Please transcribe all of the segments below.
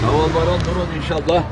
Sağ ol nur ol inşallah.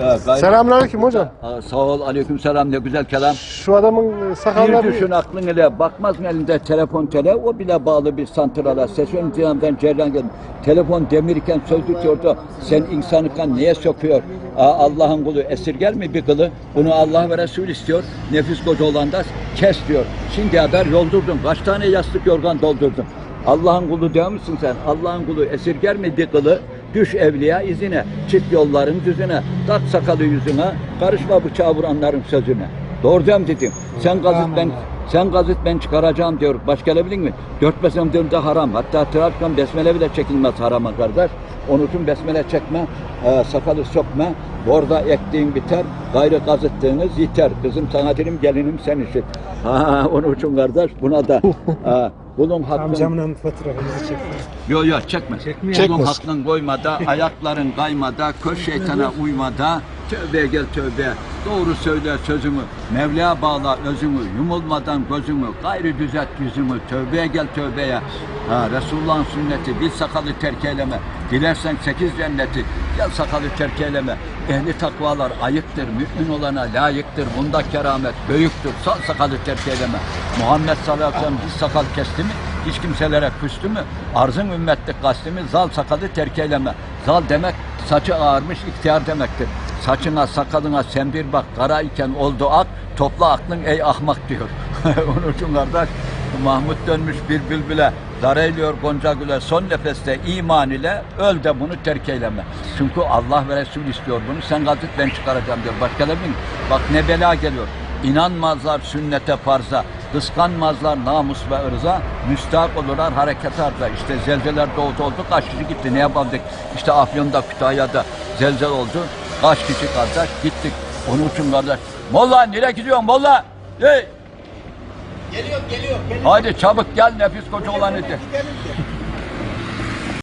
Evet, gayet- Selamünaleyküm hocam. Sağ ol aleyküm selam ne güzel kelam. Şu adamın Bir sakalları düşün aklın ile bakmaz mı elinde telefon tele o bile bağlı bir santrala ses ön cihazdan ceryan geldi. Telefon demirken söz tutuyordu. Sen insanlıktan niye sokuyor? Allah'ın kulu esirger mi bir kılı? Bunu Allah ve Resul istiyor. Nefis koca olan da kes diyor. Şimdi haber yoldurdun. Kaç tane yastık yorgan doldurdun? Allah'ın kulu diyor musun sen? Allah'ın kulu esirger mi bir kılı? Düş evliya izine, çık yolların düzüne, tak sakalı yüzüne, karışma bıçağı vuranların sözüne. Doğru diyorum dedim. Sen gazet ben sen gazet ben çıkaracağım diyor. Başka bileyim mi? Dört besmele haram. Hatta Trabzon besmele bile çekilmez harama kardeş. İçin besmele çekme, e, sakalı sokma. Orada ektiğin biter, gayrı gazıttığınız yeter. Kızım sana dedim, gelinim sen işit. Ha, onun için kardeş buna da ha, bunun hakkın... Amcamla fotoğrafımızı çekti. Yo yo çekme. Çekmiyor. Çekmez. hakkın koymada, ayakların kaymada, köş şeytana uymada, tövbe gel tövbe. Doğru söyle sözümü, Mevla bağla özümü, yumulmadan gözümü, gayrı düzelt yüzümü, tövbeye gel tövbeye. Ha, Resulullah'ın sünneti, bil sakalı terk eyleme. Dilersen sekiz cenneti, gel sakalı terk eyleme. Ehli takvalar ayıktır, mümin olana layıktır. Bunda keramet büyüktür, sal sakalı terk eyleme. Muhammed sallallahu aleyhi ve sellem hiç sakal kesti mi? Hiç kimselere küstü mü? Arzın ümmetlik kastimi zal sakalı terk eyleme. Zal demek saçı ağarmış ihtiyar demektir. Saçına sakalına sen bir bak kara iken oldu ak topla aklın ey ahmak diyor. Onun için kardeş Mahmut dönmüş bir bülbüle dar eyliyor Gonca Gül'e son nefeste iman ile öl de bunu terk eyleme. Çünkü Allah ve Resul istiyor bunu sen gazet ben çıkaracağım diyor. Başka bileyim? Bak ne bela geliyor. İnanmazlar sünnete farza, kıskanmazlar namus ve ırza, müstahak olurlar hareket arza. İşte zelzeler doğdu oldu, kaç kişi gitti, ne yapalım? İşte Afyon'da, Kütahya'da zelzel oldu, kaç kişi kardeş gittik. Onun için kardeş, Molla nereye gidiyorsun Molla? Hey! Geliyor, geliyor, geliyor. Haydi çabuk gel nefis koca olan de.